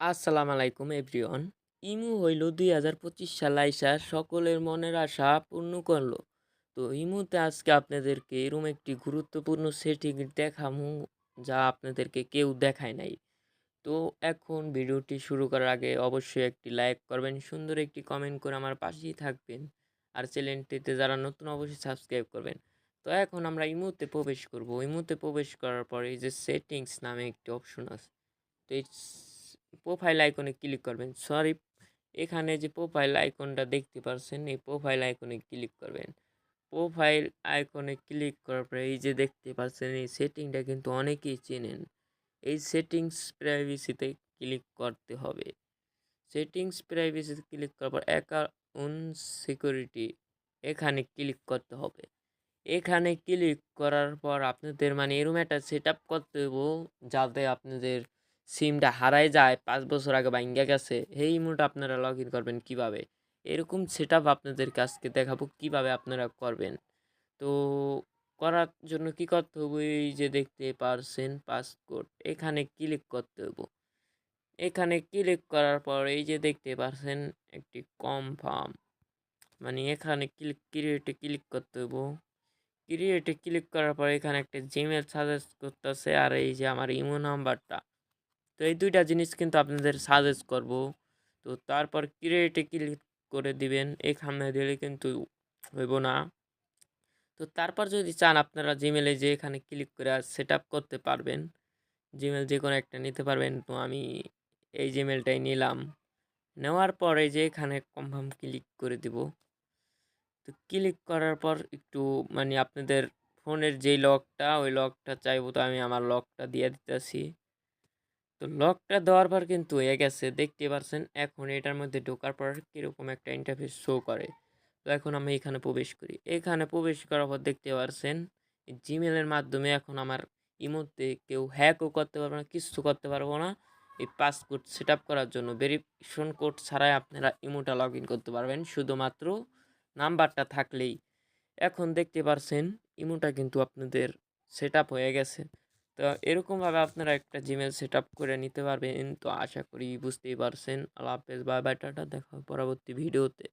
আসসালামু আলাইকুম, এভরিওয়ান। ইমু হইল দুই হাজার পঁচিশ সাল আইসা সকলের মনের আশা পূর্ণ করল। তো ইমুতে আজকে আপনাদেরকে এরম একটি গুরুত্বপূর্ণ সেটিং দেখামু যা আপনাদেরকে কেউ দেখায় নাই। তো এখন ভিডিওটি শুরু করার আগে অবশ্যই একটি লাইক করবেন, সুন্দর একটি কমেন্ট করে আমার পাশেই থাকবেন। আর চ্যানেলটিতে যারা নতুন অবশ্যই সাবস্ক্রাইব করবেন। তো এখন আমরা ইমুতে প্রবেশ করব। ইমুতে প্রবেশ করার পরে এই যে সেটিংস নামে একটি অপশন আছে। তো এই প্রোফাইল আইকনে ক্লিক করবেন। সরি এখানে যে প্রোফাইল আইকনটা দেখতে পাচ্ছেন এই প্রোফাইল আইকনে ক্লিক করবেন। প্রোফাইল আইকনে ক্লিক করার পরে এই যে দেখতে পাচ্ছেন, এই সেটিংটা কিন্তু অনেকেই চেনেন। এই সেটিংস প্রাইভেসিতে ক্লিক করতে হবে। সেটিংস প্রাইভেসিতে ক্লিক করার পর অ্যাকাউন্ট সিকিউরিটি এখানে ক্লিক করতে হবে। এখানে ক্লিক করার পর আপনাদের মানে এরকম একটা সেট করতে হব যাতে আপনাদের সিমটা হারায় যায়, পাঁচ বছর আগে ভাঙ্গা গেছে, এই মুহূর্তে আপনারা লগ ইন করবেন কীভাবে? এরকম সেট আপ আপনাদের কাছকে দেখাবো কীভাবে আপনারা করবেন। তো করার জন্য কি করতে হবে এই যে দেখতে পারছেন পাসপোর্ট এখানে ক্লিক করতে হব এখানে ক্লিক করার পর এই যে দেখতে পারছেন একটি কনফার্ম মানে এখানে ক্লিক ক্রিয়েটে ক্লিক করতে হব ক্রিয়েটে ক্লিক করার পর এখানে একটা জিমেল সাজেস্ট করতেছে, আর এই যে আমার ইমো নাম্বারটা তো এই দুইটা জিনিস কিন্তু আপনাদের সাজেস্ট করব। তো তারপর ক্রিয়েটে ক্লিক করে দিবেন এখানে দিলে কিন্তু হইব না। তো তারপর যদি চান আপনারা জিমেলে যে এখানে ক্লিক করে সেট করতে পারবেন জিমেল যে কোনো একটা নিতে পারবেন। তো আমি এই জিমেলটাই নিলাম। নেওয়ার পরে যে এখানে কনফার্ম ক্লিক করে দিব। তো ক্লিক করার পর একটু মানে আপনাদের ফোনের যেই লকটা ওই লকটা চাইব তো আমি আমার লকটা দিয়ে দিতেছি। তো লকটা দেওয়ার পর কিন্তু হয়ে গেছে। দেখতে পারছেন, এখন এটার মধ্যে ঢোকার পর কীরকম একটা ইন্টারফেস শো করে। তো এখন আমি এখানে প্রবেশ করি। এখানে প্রবেশ করার পর দেখতে পারছেন জিমেলের মাধ্যমে এখন আমার ইমোতে কেউ হ্যাকও করতে পারবে না কিছু করতে পারব না। এই পাসপোর্ট সেট করার জন্য ভেরিফিকেশন কোড ছাড়াই আপনারা ইমোটা লগ করতে পারবেন। শুধুমাত্র নাম্বারটা থাকলেই। এখন দেখতে পারছেন ইমোটা কিন্তু আপনাদের সেট হয়ে গেছে। তো এরকমভাবে আপনারা একটা জিমেল সেট আপ করে নিতে পারবেন। তো আশা করি বুঝতেই পারছেন। আল্লাহ হাফেজ বা ব্যাটাটা টাটা। দেখা পরবর্তী ভিডিওতে